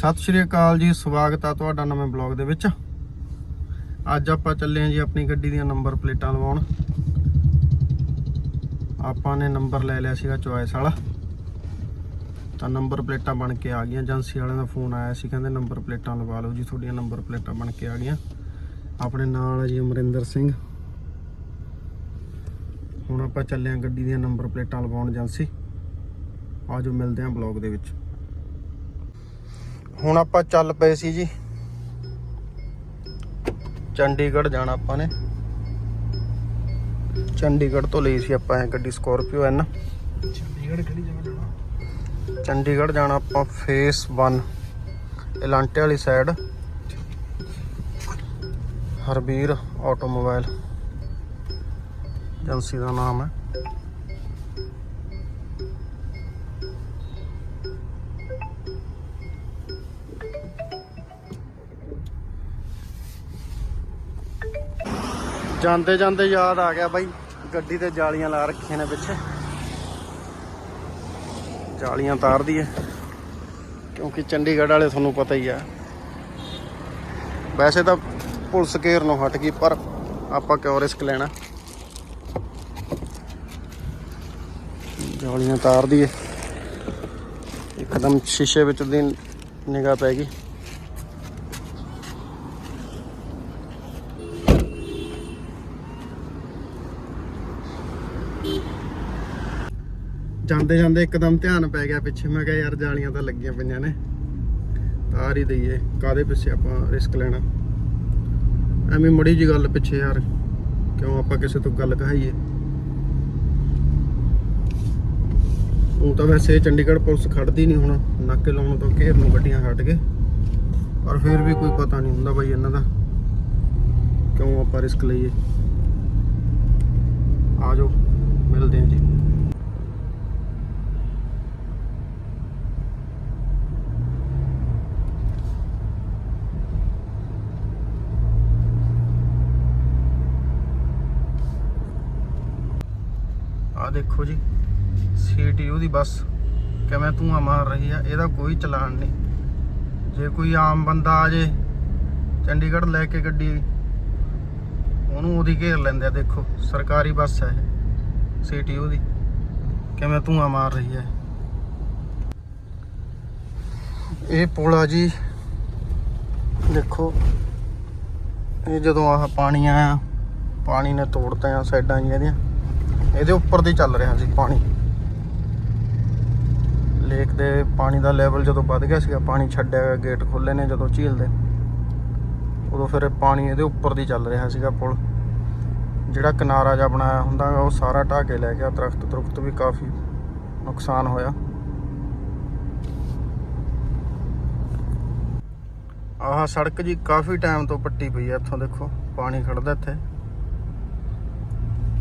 ਸਤਿ ਸ਼੍ਰੀ ਅਕਾਲ ਜੀ, ਸਵਾਗਤ ਆ ਤੁਹਾਡਾ ਨਵੇਂ ਬਲੌਗ ਦੇ ਵਿੱਚ। ਅੱਜ ਆਪਾਂ ਚੱਲੇ ਹਾਂ ਜੀ ਆਪਣੀ ਗੱਡੀ ਦੀਆਂ ਨੰਬਰ ਪਲੇਟਾਂ ਲਵਾਉਣ। ਆਪਾਂ ਨੇ ਨੰਬਰ ਲੈ ਲਿਆ ਸੀਗਾ ਚੁਆਇਸ ਵਾਲਾ। ਤਾਂ ਨੰਬਰ ਪਲੇਟਾਂ ਬਣ ਕੇ ਆ ਗਈਆਂ। ਏਜੰਸੀ ਵਾਲਿਆਂ ਦਾ ਫੋਨ ਆਇਆ ਸੀ, ਕਹਿੰਦੇ ਨੰਬਰ ਪਲੇਟਾਂ ਲਵਾ ਲਓ ਜੀ, ਤੁਹਾਡੀਆਂ ਨੰਬਰ ਪਲੇਟਾਂ ਬਣ ਕੇ ਆ ਗਈਆਂ। ਆਪਣੇ ਨਾਲ ਆ ਜੀ ਅਮਰਿੰਦਰ ਸਿੰਘ। ਹੁਣ ਆਪਾਂ ਚੱਲੇ ਹਾਂ ਗੱਡੀ ਦੀਆਂ ਨੰਬਰ ਪਲੇਟਾਂ ਲਵਾਉਣ ਏਜੰਸੀ। ਆਜੋ ਮਿਲਦੇ ਹਾਂ ਬਲੌਗ ਦੇ ਵਿੱਚ। ਹੁਣ ਆਪਾਂ ਚੱਲ ਪਏ ਸੀ ਜੀ। ਚੰਡੀਗੜ੍ਹ ਜਾਣਾ ਆਪਾਂ ਨੇ। ਚੰਡੀਗੜ੍ਹ ਤੋਂ ਲਈ ਸੀ ਆਪਾਂ ਇਹ ਗੱਡੀ ਸਕੋਰਪੀਓ ਐਨ ਚੰਡੀਗੜ੍ਹ ਕਿਹੜੀ ਜਗ੍ਹਾ ਜਾਣਾ? ਚੰਡੀਗੜ੍ਹ ਜਾਣਾ ਆਪਾਂ ਫੇਸ 1 ਇਲਾਂਟੇ ਵਾਲੀ ਸਾਈਡ ਹਰਬੀਰ ਆਟੋਮੋਬਾਈਲ। ਏਜੰਸੀ ਦਾ ਨਾਮ ਹੈ। ਜਾਂਦੇ ਜਾਂਦੇ ਯਾਦ ਆ ਗਿਆ ਬਾਈ, ਗੱਡੀ ਤੇ ਜਾਲੀਆਂ ਲਾ ਰੱਖੀਆਂ ਨੇ ਪਿੱਛੇ। ਜਾਲੀਆਂ ਤਾਰ ਹੈ ਕਿਉਂਕਿ ਚੰਡੀਗੜ੍ਹ ਵਾਲੇ ਤੁਹਾਨੂੰ ਪਤਾ ਹੀ ਆ। ਵੈਸੇ ਤਾਂ ਪੁਲਿਸ ਘੇਰ ਨੂੰ ਹਟ ਗਈ, ਪਰ ਆਪਾਂ ਕਿਉਂ ਰਿਸਕ ਲੈਣਾ? ਜਾਲੀਆਂ ਤਾਰ ਹੈ ਇੱਕਦਮ ਸ਼ੀਸ਼ੇ ਵਿੱਚ ਦੀ ਨਿਗਾਹ ਪੈ ਗਈ। ਜਾਂਦੇ ਜਾਂਦੇ ਇੱਕਦਮ ਧਿਆਨ ਪੈ ਗਿਆ ਪਿੱਛੇ। ਮੈਂ ਕਿਹਾ ਯਾਰ ਜਾਲੀਆਂ ਤਾਂ ਲੱਗੀਆਂ ਪਈਆਂ ਨੇ। ਤਾਰ ਹੀ ਦਈਏ ਕਾਦੇ ਪਿੱਛੇ ਆਪਾਂ ਰਿਸਕ ਲੈਣਾ। ਐਵੇਂ ਮੜੀ ਜੀ ਗੱਲ ਪਿੱਛੇ ਯਾਰ, ਕਿਉਂ ਆਪਾਂ ਕਿਸੇ ਤੋਂ ਗੱਲ ਕਹਾਈਏ? ਉਹ ਤਾਂ ਵੈਸੇ ਚੰਡੀਗੜ੍ਹ ਪੁਲਿਸ ਖੜਦੀ ਨਹੀਂ ਹੁਣ, ਨਾਕੇ ਲਾਉਣ ਤੋਂ ਘੇਰ ਨੂੰ ਗੱਡੀਆਂ ਹਟ ਗਏ ਪਰ ਫਿਰ ਵੀ ਕੋਈ ਪਤਾ ਨਹੀਂ ਹੁੰਦਾ ਬਾਈ ਇਹਨਾਂ ਦਾ, ਕਿਉਂ ਆਪਾਂ ਰਿਸਕ ਲਈਏ। ਆ ਜਾਓ, ਮਿਲਦੇ ਹਾਂ ਜੀ ਆ ਦੇਖੋ ਜੀ ਸੀਟੀਯੂ ਦੀ ਬੱਸ। ਕਿਵੇਂ ਧੂਆਂ ਮਾਰ ਰਹੀ ਆ, ਇਹਦਾ ਕੋਈ ਚਲਾਨ ਨਹੀਂ। ਜੇ ਕੋਈ ਆਮ ਬੰਦਾ ਆ ਜੇ, ਚੰਡੀਗੜ੍ਹ ਲੈ ਕੇ ਗੱਡੀ ਉਹਨੂੰ ਉਹਦੀ ਘੇਰ ਲੈਂਦੇ ਆ, ਦੇਖੋ, ਸਰਕਾਰੀ ਬੱਸ ਹੈ ਇਹ ਸੀਟੀਯੂ ਦੀ ਕਿਵੇਂ ਧੂਆਂ ਮਾਰ ਰਹੀ ਹੈ ਇਹ। ਪੁਲ ਆ ਜੀ, ਦੇਖੋ, ਇਹ ਜਦੋਂ ਆਹ ਪਾਣੀ ਆਇਆ, ਪਾਣੀ ਨੇ ਤੋੜਤਾ ਆ ਸਾਈਡਾਂ ਜੀ ਇਹਦੀਆਂ ਇਹਦੇ ਉੱਪਰ ਦੀ ਚੱਲ ਰਿਹਾ ਸੀ ਪਾਣੀ। ਲੇਕ ਦੇ ਪਾਣੀ ਦਾ ਲੈਵਲ ਜਦੋਂ ਵੱਧ ਗਿਆ ਸੀਗਾ ਪਾਣੀ ਛੱਡਿਆ ਗਿਆ ਗੇਟ ਖੋਲੇ ਨੇ ਜਦੋਂ ਝੀਲ ਦੇ। ਉਦੋਂ ਫਿਰ ਪਾਣੀ ਇਹਦੇ ਉੱਪਰ ਦੀ ਚੱਲ ਰਿਹਾ ਸੀਗਾ ਪੁਲ। ਜਿਹੜਾ ਕਿਨਾਰਾ ਜਿਹਾ ਬਣਾਇਆ ਹੁੰਦਾ ਗਾ, ਉਹ ਸਾਰਾ ਢਾਹ ਕੇ ਲੈ ਗਿਆ। ਦਰਖਤ ਦਰਖਤ ਵੀ ਕਾਫੀ ਨੁਕਸਾਨ ਹੋਇਆ। ਆਹ ਸੜਕ ਜੀ ਕਾਫੀ ਟਾਈਮ ਤੋਂ ਪੱਟੀ ਪਈ ਹੈ ਇੱਥੋਂ ਦੇਖੋ। ਪਾਣੀ ਖੜਦਾ ਇੱਥੇ।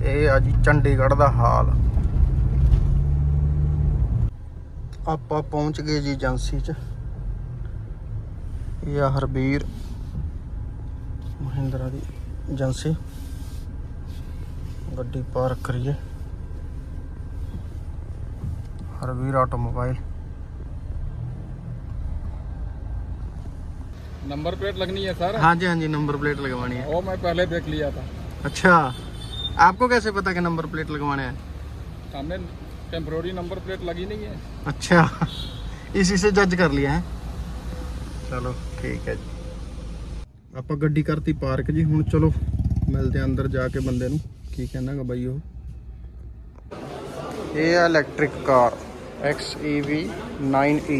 ਇਹ ਆ ਜੀ ਚੰਡੀਗੜ੍ਹ ਦਾ ਹਾਲ ਆਪਾਂ ਪਹੁੰਚ ਗਏ ਜੀ ਏਜੰਸੀ 'ਚ ਇਹ ਆ ਹਰਬੀਰ ਮਹਿੰਦਰਾ ਦੀ ਏਜੰਸੀ ਗੱਡੀ ਪਾਰਕ ਕਰੀਏ ਹਰਬੀਰ ਆਟੋਮੋਬਾਈਲ नंबर प्लेट लगनी है सर हाँ जी हाँ जी नंबर प्लेट लगवानी है वो मैं पहले देख लिया था अच्छा आपको कैसे पता कि नंबर प्लेट लगवाने हैं सामने टेम्प्रोरी नंबर प्लेट लगी नहीं है अच्छा इसी से जज कर लिया है ਚਲੋ ਠੀਕ ਹੈ ਜੀ ਆਪਾਂ ਗੱਡੀ ਕਰਤੀ ਪਾਰਕ ਜੀ ਹੁਣ ਚਲੋ ਮਿਲਦੇ ਆਂ ਅੰਦਰ ਜਾ ਕੇ ਬੰਦੇ ਨੂੰ ਕੀ ਕਹਿਣਾਗਾ ਬਾਈ ਉਹ ਇਹ ਆ ਇਲੈਕਟ੍ਰਿਕ ਕਾਰ XEV 9e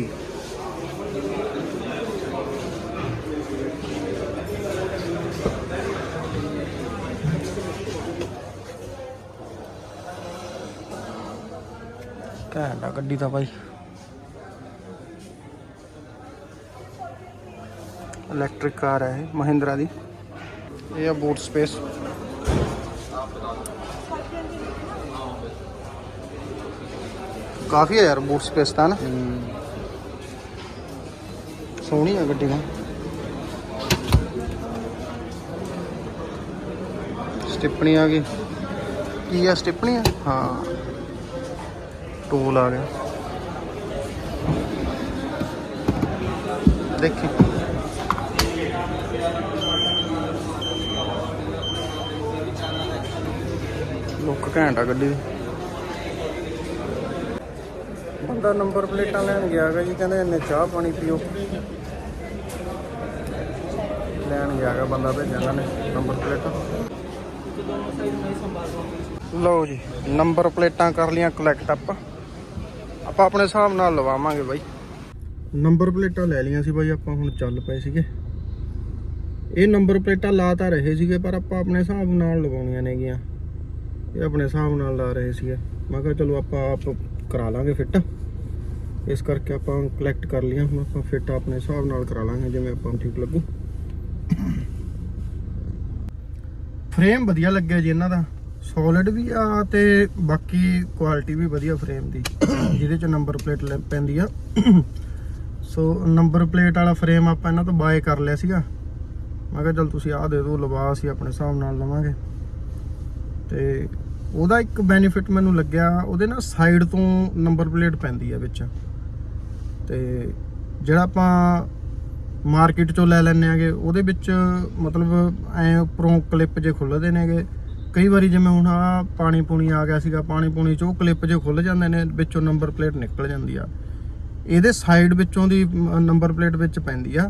ਘੈਂਟ ਆ ਗੱਡੀ ਤਾਂ ਬਾਈ। ਇਲੈਕਟ੍ਰਿਕ ਕਾਰ ਹੈ ਮਹਿੰਦਰਾ ਦੀ। ਇਹ ਆ ਬੂਟ ਸਪੇਸ ਕਾਫੀ ਹੈ ਯਾਰ ਬੂਟ ਸਪੇਸ ਤਾਂ ਨਾ। ਸੋਹਣੀ ਆ ਗੱਡੀ ਤਾਂ। ਸਟਿੱਪਣੀ ਆ ਗਈ। ਕੀ ਆ, ਸਟਿੱਪਣੀ ਆ? ਹਾਂ। ਟੂਲ ਆ ਗਿਆ। ਦੇਖੀ। ਲੁੱਕ ਘੈਂਟ ਆ ਗੱਡੀ ਦੀ। ਬੰਦਾ ਨੰਬਰ ਪਲੇਟਾਂ ਲੈਣ ਗਿਆ ਹੈਗਾ ਜੀ ਕਹਿੰਦੇ ਇੰਨੇ ਚਾਹ ਪਾਣੀ ਪੀਓ। ਲੈਣ ਗਿਆ ਹੈਗਾ ਬੰਦਾ ਭੇਜਿਆ ਨੇ ਨੰਬਰ ਪਲੇਟਾਂ। ਲਓ ਜੀ ਨੰਬਰ ਪਲੇਟਾਂ ਕਰ ਲੀਆਂ ਕਲੈਕਟ ਆਪਾਂ। ਆਪਾਂ ਆਪਣੇ ਹਿਸਾਬ ਨਾਲ ਲਵਾਵਾਂਗੇ ਬਾਈ। ਨੰਬਰ ਪਲੇਟਾਂ ਲੈ ਲੀਆਂ ਸੀ ਬਾਈ, ਆਪਾਂ ਹੁਣ ਚੱਲ ਪਏ ਸੀਗੇ। ਇਹ ਨੰਬਰ ਪਲੇਟਾਂ ਲਾ ਤਾਂ ਰਹੇ ਸੀਗੇ, ਪਰ ਆਪਾਂ ਆਪਣੇ ਹਿਸਾਬ ਨਾਲ ਲਵਾਉਣੀਆਂ ਨੇਗੀਆਂ। ਇਹ ਆਪਣੇ ਹਿਸਾਬ ਨਾਲ ਲਾ ਰਹੇ ਸੀਗੇ। ਮੈਂ ਕਿਹਾ ਚਲੋ ਆਪਾਂ ਆਪ ਕਰਾ ਲਾਂਗੇ ਫਿੱਟ। ਇਸ ਕਰਕੇ ਆਪਾਂ ਕਲੈਕਟ ਕਰ ਲੀਆਂ ਹੁਣ ਆਪਾਂ ਫਿੱਟ ਆਪਣੇ ਹਿਸਾਬ ਨਾਲ ਕਰਾ ਲਾਂਗੇ, ਜਿਵੇਂ ਆਪਾਂ ਨੂੰ ਠੀਕ ਲੱਗੂ। ਫਰੇਮ ਵਧੀਆ ਲੱਗਿਆ ਜੀ ਇਹਨਾਂ ਦਾ। ਸੋਲਿਡ ਵੀ ਆ ਤੇ ਬਾਕੀ ਕੁਆਲਿਟੀ ਵੀ ਵਧੀਆ ਫਰੇਮ ਦੀ। ਜਿਹਦੇ ਚ ਨੰਬਰ ਪਲੇਟ ਪੈਂਦੀ ਆ। ਸੋ ਨੰਬਰ ਪਲੇਟ ਵਾਲਾ ਫਰੇਮ ਆਪਾਂ ਇਹਨਾਂ ਤੋਂ ਬਾਏ ਕਰ ਲਿਆ ਸੀਗਾ। ਮੈਂ ਕਿਹਾ ਚਲ ਤੁਸੀਂ ਆਹ ਦੇ ਦਿਓ, ਲਵਾ ਅਸੀਂ ਆਪਣੇ ਹਿਸਾਬ ਨਾਲ ਲਵਾਂਗੇ। ਤੇ ਉਹਦਾ ਇੱਕ ਬੈਨੀਫਿਟ ਮੈਨੂੰ ਲੱਗਿਆ, ਉਹਦੇ ਨਾਲ ਸਾਈਡ ਤੋਂ ਨੰਬਰ ਪਲੇਟ ਪੈਂਦੀ ਆ ਵਿੱਚ। ਤੇ ਜਿਹੜਾ ਆਪਾਂ ਮਾਰਕੀਟ ਚੋਂ ਲੈ ਲੈਣੇ ਆਗੇ, ਉਹਦੇ ਵਿੱਚ ਮਤਲਬ ਐ ਉੱਪਰੋਂ ਕਲਿੱਪ ਜੇ ਖੁੱਲਦੇ ਨੇਗੇ ਕਈ ਵਾਰੀ ਜਿਵੇਂ ਹੁਣ ਆ ਪਾਣੀ ਪੂਣੀ ਆ ਗਿਆ ਸੀਗਾ, ਪਾਣੀ ਪੂਣੀ ਚੋਂ ਕਲਿੱਪ ਜੇ ਖੁੱਲ ਜਾਂਦੇ ਨੇ, ਵਿੱਚੋਂ ਨੰਬਰ ਪਲੇਟ ਨਿਕਲ ਜਾਂਦੀ ਆ। ਇਹਦੇ ਸਾਈਡ ਵਿੱਚੋਂ ਦੀ ਨੰਬਰ ਪਲੇਟ ਵਿੱਚ ਪੈਂਦੀ ਆ।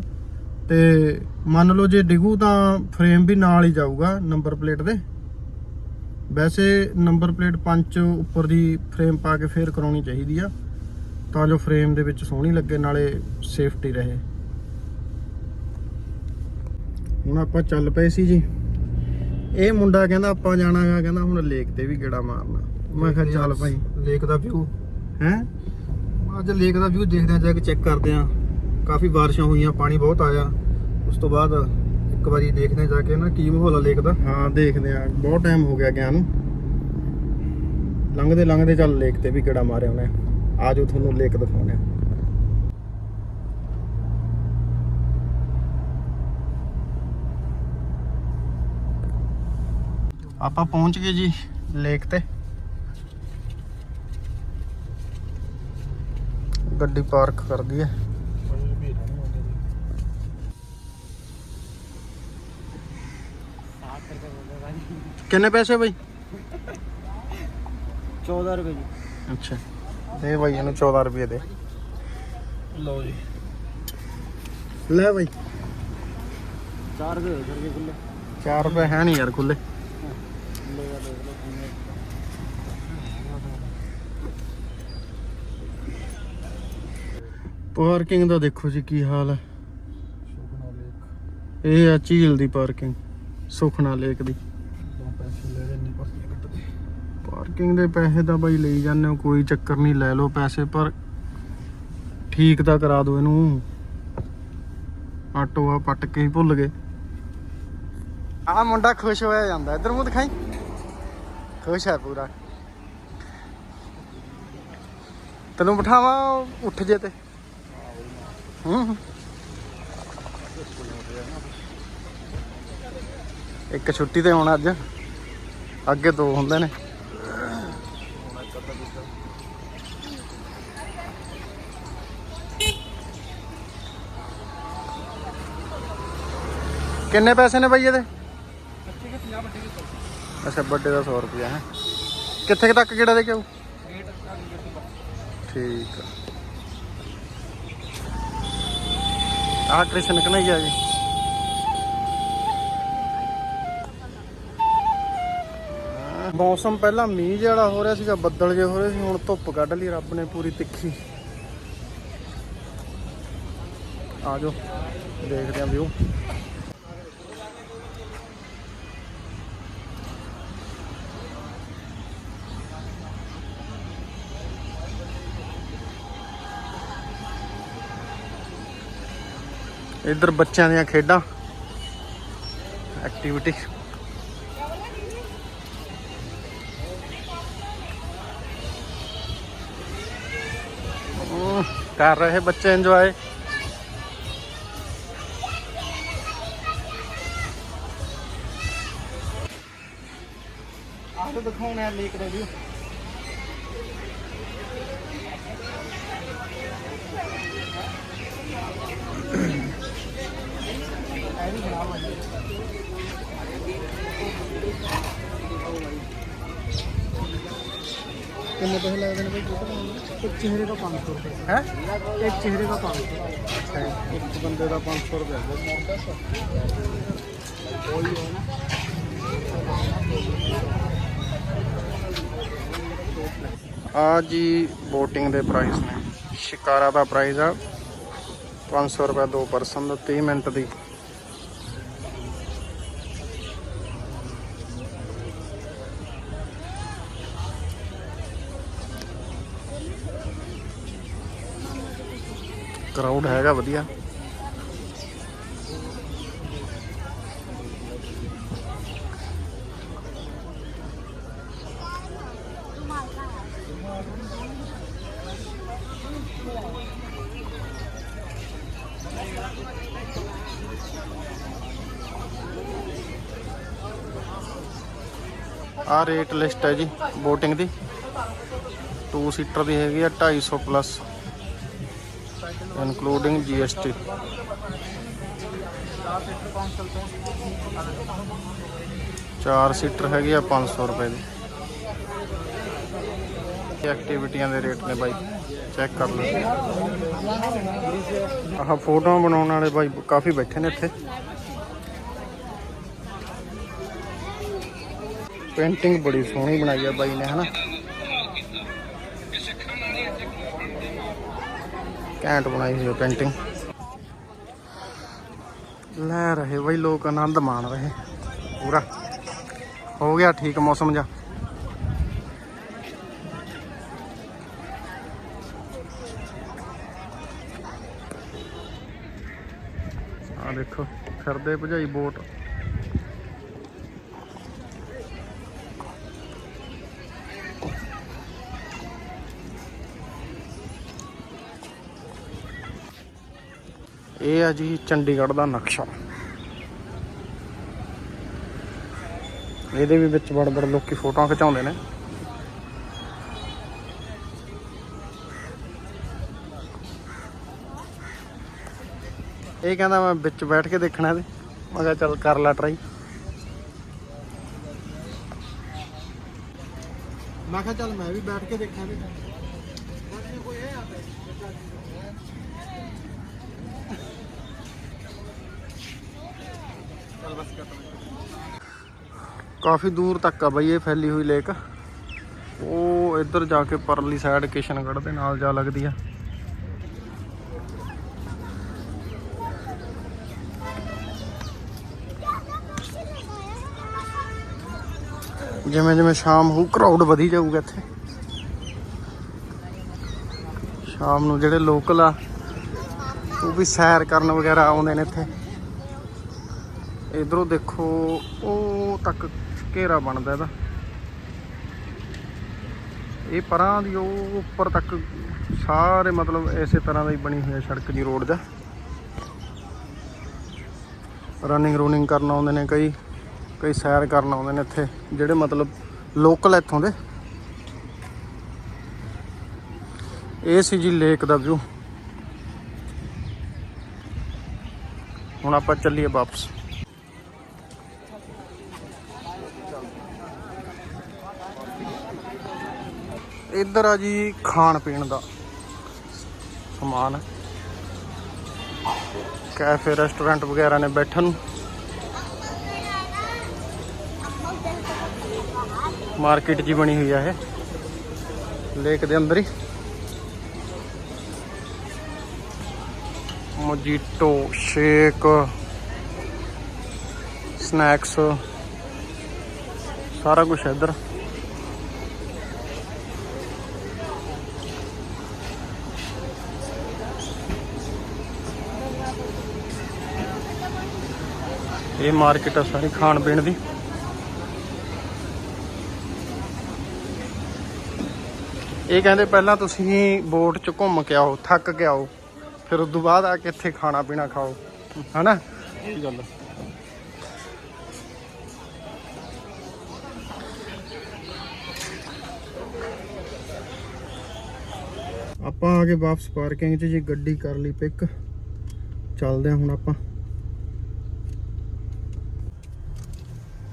ਤੇ ਮੰਨ ਲਓ ਜੇ ਡਿਗੂ ਤਾਂ ਫਰੇਮ ਵੀ ਨਾਲ ਹੀ ਜਾਊਗਾ ਨੰਬਰ ਪਲੇਟ ਦੇ। ਵੈਸੇ ਨੰਬਰ ਪਲੇਟ ਪੰਚ ਉੱਪਰ ਦੀ ਫਰੇਮ ਪਾ ਕੇ ਫੇਰ ਕਰਾਉਣੀ ਚਾਹੀਦੀ ਆ। ਤਾਂ ਜੋ ਫਰੇਮ ਦੇ ਵਿੱਚ ਸੋਹਣੀ ਲੱਗੇ, ਨਾਲੇ ਸੇਫਟੀ ਰਹੇ। ਹੁਣ ਆਪਾਂ ਚੱਲ ਪਏ ਸੀ ਜੀ। ਇਹ ਮੁੰਡਾ ਕਹਿੰਦਾ ਆਪਾਂ ਜਾਣਾ ਹੈਗਾ ਕਹਿੰਦਾ ਹੁਣ ਲੇਕ ਤੇ ਵੀ ਗੇੜਾ ਮਾਰਨਾ। ਮੈਂ ਕਿਹਾ ਚੱਲ ਭਾਈ। ਲੇਕ ਦਾ ਵਿਊ ਹੈ? ਅੱਜ ਲੇਕ ਦਾ ਵਿਊ ਦੇਖਦੇ ਆ ਜਾ ਕੇ ਚੈੱਕ ਕਰਦੇ ਆ ਕਾਫੀ ਬਾਰਿਸ਼ਾਂ ਹੋਈਆਂ ਪਾਣੀ ਬਹੁਤ ਆਇਆ। ਉਸ ਤੋਂ ਬਾਅਦ ਇੱਕ ਵਾਰੀ ਦੇਖਦੇ ਆ ਜਾ ਕੇ ਨਾ ਕੀ ਮਾਹੌਲ ਆ ਲੇਕ ਦਾ। ਹਾਂ ਦੇਖਦੇ ਆ ਬਹੁਤ ਟਾਈਮ ਹੋ ਗਿਆ ਗਿਆ ਨੂੰ। ਲੰਘਦੇ ਲੰਘਦੇ ਚੱਲ ਲੇਕ ਤੇ ਵੀ ਗੇੜਾ ਮਾਰਿਆ ਉਹਨੇ। ਆਜੋ ਤੁਹਾਨੂੰ ਲੇਕ ਦਿਖਾਉਣੇ ਆ ਆਪਾਂ ਪਹੁੰਚ ਗਏ ਜੀ ਲੇਕ ਤੇ। ਗੱਡੀ ਪਾਰਕ ਕਰ ਦਈਏ। ਕਿੰਨੇ ਪੈਸੇ ਬਈ? 14 ਰੁਪਏ ਜੀ। ਅੱਛਾ। ਦੇ ਬਾਈ ਇਹਨੂੰ 14 ਰੁਪਏ ਦੇ। ਲਓ ਜੀ। ਲੈ ਬਾਈ। 4 ਰੁਪਏ ਹੋ ਗਏ ਖੁੱਲੇ 4 ਰੁਪਏ ਹੈ ਨਹੀਂ ਯਾਰ ਖੁੱਲੇ ਪਾਰਕਿੰਗ ਦਾ ਦੇਖੋ ਜੀ ਕੀ ਹਾਲ ਹੈ। ਸੁਖਨਾ ਲੇਕ। ਇਹ ਆ ਝੀਲ ਦੀ ਪਾਰਕਿੰਗ ਸੁਖਨਾ ਲੇਕ ਦੀ। ਪਾਰਕਿੰਗ ਦੇ ਪੈਸੇ ਤਾਂ ਬਾਈ ਲਈ ਜਾਂਦੇ ਹੋ ਕੋਈ ਚੱਕਰ ਨਹੀਂ ਲੈ ਲਓ ਪੈਸੇ ਪਰ ਠੀਕ ਤਾਂ ਕਰਾ ਦਿਓ ਇਹਨੂੰ। ਆਟੋ ਆ ਪੱਟ ਕੇ ਹੀ ਭੁੱਲ ਗਏ। ਆ ਮੁੰਡਾ ਖੁਸ਼ ਹੋਇਆ ਜਾਂਦਾ ਇਧਰ ਮੂੰਹ ਦਿਖਾਈ। ਖੁਸ਼ ਹੈ ਪੂਰਾ। ਤੈਨੂੰ ਬਿਠਾਵਾਂ ਉੱਠ ਜੇ ਤੇ। ਹੂੰ ਇੱਕ ਛੁੱਟੀ ਤੇ ਆਉਣਾ ਅੱਜ। ਅੱਗੇ ਦੋ ਹੁੰਦੇ ਨੇ। ਕਿੰਨੇ ਪੈਸੇ ਨੇ ਬਾਈ ਇਹਦੇ? ਅੱਛਾ ਵੱਡੇ ਦਾ 100 ਰੁਪਿਆ ਹੈ। ਕਿੱਥੇ ਕੁ ਤੱਕ ਕਿਹੜਾ ਦੇ ਕੇ ਆਊ? ਠੀਕ ਆ। ਆਹ ਕ੍ਰਿਸ਼ਨ ਕਨਈਆ ਜੀ। ਮੌਸਮ ਪਹਿਲਾਂ ਮੀਂਹ ਜਿਹੜਾ ਹੋ ਰਿਹਾ ਸੀਗਾ, ਬੱਦਲ ਜੇ ਹੋ ਰਹੇ ਸੀ, ਹੁਣ ਧੁੱਪ ਕੱਢ ਲਈ ਰੱਬ ਨੇ ਪੂਰੀ ਤਿੱਖੀ। ਆ ਜਾਓ, ਦੇਖਦੇ ਆਂ ਵਿਊ। ਇੱਧਰ ਬੱਚਿਆਂ ਦੀਆਂ ਖੇਡਾਂ। ਐਕਟੀਵਿਟੀ ਕਰ ਰਹੇ ਬੱਚੇ ਇੰਜੋਏ ਆਹ ਦਿਖਾਉਣਾ ਲੇਕ ਦਾ ਵੀ ਕਿੰਨੇ ਪੈਸੇ ਲੱਗਦੇ ਨੇ ਭਾਈ ਇੱਕ ਚਿਹਰੇ ਦਾ 500 ਰੁਪਏ। ਹੈ? ਇੱਕ ਚਿਹਰੇ ਦਾ 500 ਅੱਛਾ ਇੱਕ ਬੰਦੇ ਦਾ 500 ਰੁਪਏ ਉਹੀ ਹੈ ਨਾ ਆ ਜੀ VOTING ਦੇ ਪ੍ਰਾਈਸ ਨੇ। ਸ਼ਿਕਾਰਾ ਦਾ ਪ੍ਰਾਈਸ ਆ। 500 ਰੁਪਏ ਦੋ ਪਰਸਨ ਦਾ 30 ਮਿੰਟ ਦੀ। ਕਰਾਊਡ ਹੈਗਾ ਵਧੀਆ। ਆ ਰੇਟ ਲਿਸਟ ਹੈ ਜੀ ਬੋਟਿੰਗ ਦੀ। 2 ਸੀਟਰ ਦੀ ਹੈਗੀ ਆ 250 ਪਲੱਸ ਇਨਕਲੂਡਿੰਗ ਜੀਐਸਟੀ ਚਾਰ ਸੀਟਰ ਹੈਗੀ ਆ 500 ਰੁਪਏ ਦੀ। ਐਕਟੀਵਿਟੀਆਂ ਦੇ ਰੇਟ ਨੇ ਬਾਈ। ਚੈੱਕ ਕਰ ਲਓ। ਆਹ ਫੋਟੋਆਂ ਬਣਾਉਣ ਵਾਲੇ ਬਾਈ ਕਾਫੀ ਬੈਠੇ ਨੇ ਇੱਥੇ। ਪੇਂਟਿੰਗ ਬੜੀ ਸੋਹਣੀ ਬਣਾਈ ਆ ਬਾਈ ਨੇ, ਹਨਾ? ਘੈਂਟ ਬਣਾਈ ਹੋਈ ਪੇਂਟਿੰਗ ਲੈ ਰਹੇ ਬਈ ਲੋਕ ਆਨੰਦ ਮਾਣ ਰਹੇ। ਪੂਰਾ। ਹੋ ਗਿਆ ਠੀਕ ਮੌਸਮ ਜਾ ਆ ਦੇਖੋ, ਫਿਰਦੇ ਭਜਾਈ ਬੋਟ। ਇਹ ਆ ਜੀ ਚੰਡੀਗੜ੍ਹ ਦਾ ਨਕਸ਼ਾ। ਇਹਦੇ ਵੀ ਵਿੱਚ ਬੜ ਬੜ ਲੋਕੀ ਫੋਟੋਆਂ ਖਿਚਾਉਂਦੇ ਨੇ। ਇਹ ਕਹਿੰਦਾ ਮੈਂ ਵਿੱਚ ਬੈਠ ਕੇ ਦੇਖਣਾ ਤੇ ਮੈਂ ਕਿਹਾ ਚੱਲ ਕਰ ਲੈ ਟਰਾਈ ਮੈਂ ਕਿਹਾ ਚੱਲ ਮੈਂ ਵੀ ਬੈਠ ਕੇ ਦੇਖਾਂ ਤੇ ਕੋਈ ਹੈ ਆਪੇ ਕਾਫੀ ਦੂਰ ਤੱਕ ਆ ਬਈ ਇਹ ਫੈਲੀ ਹੋਈ ਲੇਕ। ਉਹ ਇੱਧਰ ਜਾ ਕੇ ਪਰਲੀ ਸਾਈਡ ਕਿਸ਼ਨਗੜ੍ਹ ਦੇ ਨਾਲ ਜਾ ਲੱਗਦੀ ਆ। ਜਿਵੇਂ ਜਿਵੇਂ ਸ਼ਾਮ ਹੋਊ ਕਰਾਊਡ ਵਧੀ ਜਾਊਗਾ ਇੱਥੇ। ਸ਼ਾਮ ਨੂੰ ਜਿਹੜੇ ਲੋਕਲ ਆ, ਉਹ ਵੀ ਸੈਰ ਕਰਨ ਵਗੈਰਾ ਆਉਂਦੇ ਨੇ ਇੱਥੇ। ਇਧਰੋਂ ਦੇਖੋ, ਉਹ ਤੱਕ ਘੇਰਾ ਬਣਦਾ ਇਹਦਾ। ਇਹ ਪਰਾਂ ਦੀ ਉਹ ਉੱਪਰ ਤੱਕ ਸਾਰੇ ਮਤਲਬ ਇਸੇ ਤਰ੍ਹਾਂ ਦਾ ਹੀ ਬਣੀ ਹੋਈ ਹੈ ਸੜਕ ਦੀ ਰੋਡ ਦਾ ਰਨਿੰਗ ਰੂਨਿੰਗ ਕਰਨ ਆਉਂਦੇ ਨੇ ਕਈ ਕਈ ਸੈਰ ਕਰਨ ਆਉਂਦੇ ਨੇ ਇੱਥੇ, ਜਿਹੜੇ ਮਤਲਬ ਲੋਕਲ ਇੱਥੋਂ ਦੇ। ਇਹ ਸੀ ਜੀ ਲੇਕ ਦਾ ਵਿਊ ਹੁਣ ਆਪਾਂ ਚੱਲੀਏ ਵਾਪਸ। ਇੱਧਰ ਆ ਜੀ ਖਾਣ ਪੀਣ ਦਾ ਸਮਾਨ। ਕੈਫੇ, ਰੈਸਟੋਰੈਂਟ ਵਗੈਰਾ ਨੇ ਬੈਠਣ ਨੂੰ। ਮਾਰਕੀਟ ਜੀ ਬਣੀ ਹੋਈ ਆ ਇਹ। ਲੇਕ ਦੇ ਅੰਦਰ ਹੀ। Mojito, shake, snacks. ਸਾਰਾ ਕੁਝ ਇੱਧਰ। ਇਹ ਮਾਰਕੀਟ ਆ ਸਾਰੀ ਖਾਣ ਪੀਣ ਦੀ। ਇਹ ਕਹਿੰਦੇ ਪਹਿਲਾਂ ਤੁਸੀਂ ਬੋਟ 'ਚ ਘੁੰਮ ਕੇ ਆਓ, ਥੱਕ ਕੇ ਆਓ, ਫਿਰ ਉਸ ਤੋਂ ਬਾਅਦ ਆ ਕੇ ਇੱਥੇ ਖਾਣਾ ਪੀਣਾ ਖਾਓ, ਹਨਾ? ਕੀ ਗੱਲ ਆਪਾਂ ਆ ਕੇ ਵਾਪਸ ਪਾਰਕਿੰਗ 'ਚ ਜੀ ਗੱਡੀ ਕਰ ਲਈ ਪਿਕ, ਚੱਲਦੇ ਹਾਂ ਹੁਣ ਆਪਾਂ।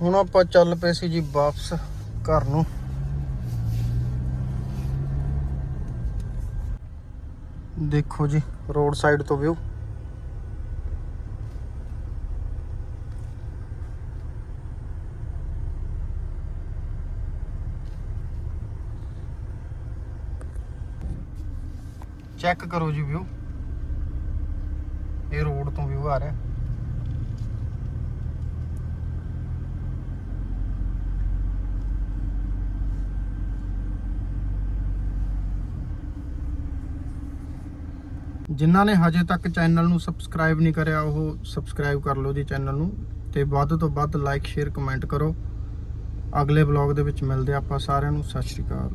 ਹੁਣ ਆਪਾਂ ਚੱਲ ਪਏ ਸੀ ਜੀ ਵਾਪਸ ਘਰ ਨੂੰ। ਦੇਖੋ ਜੀ, ਰੋਡ ਸਾਈਡ ਤੋਂ ਵਿਊ ਚੈੱਕ ਕਰੋ ਜੀ ਵਿਊ ਇਹ ਰੋਡ ਤੋਂ ਵਿਊ ਆ ਰਿਹਾ। ਜਿਨ੍ਹਾਂ ਨੇ ਹਜੇ ਤੱਕ ਚੈਨਲ ਨੂੰ ਸਬਸਕ੍ਰਾਈਬ ਨਹੀਂ ਕਰਿਆ, ਉਹ ਸਬਸਕ੍ਰਾਈਬ ਕਰ ਲਓ ਜੀ ਚੈਨਲ ਨੂੰ ਤੇ ਵੱਧ ਤੋਂ ਵੱਧ ਲਾਈਕ ਸ਼ੇਅਰ ਕਮੈਂਟ ਕਰੋ। ਅਗਲੇ ਵਲੌਗ ਦੇ ਵਿੱਚ ਮਿਲਦੇ ਆਪਾਂ ਸਾਰਿਆਂ ਨੂੰ। ਸਤਿ ਸ਼੍ਰੀ ਅਕਾਲ।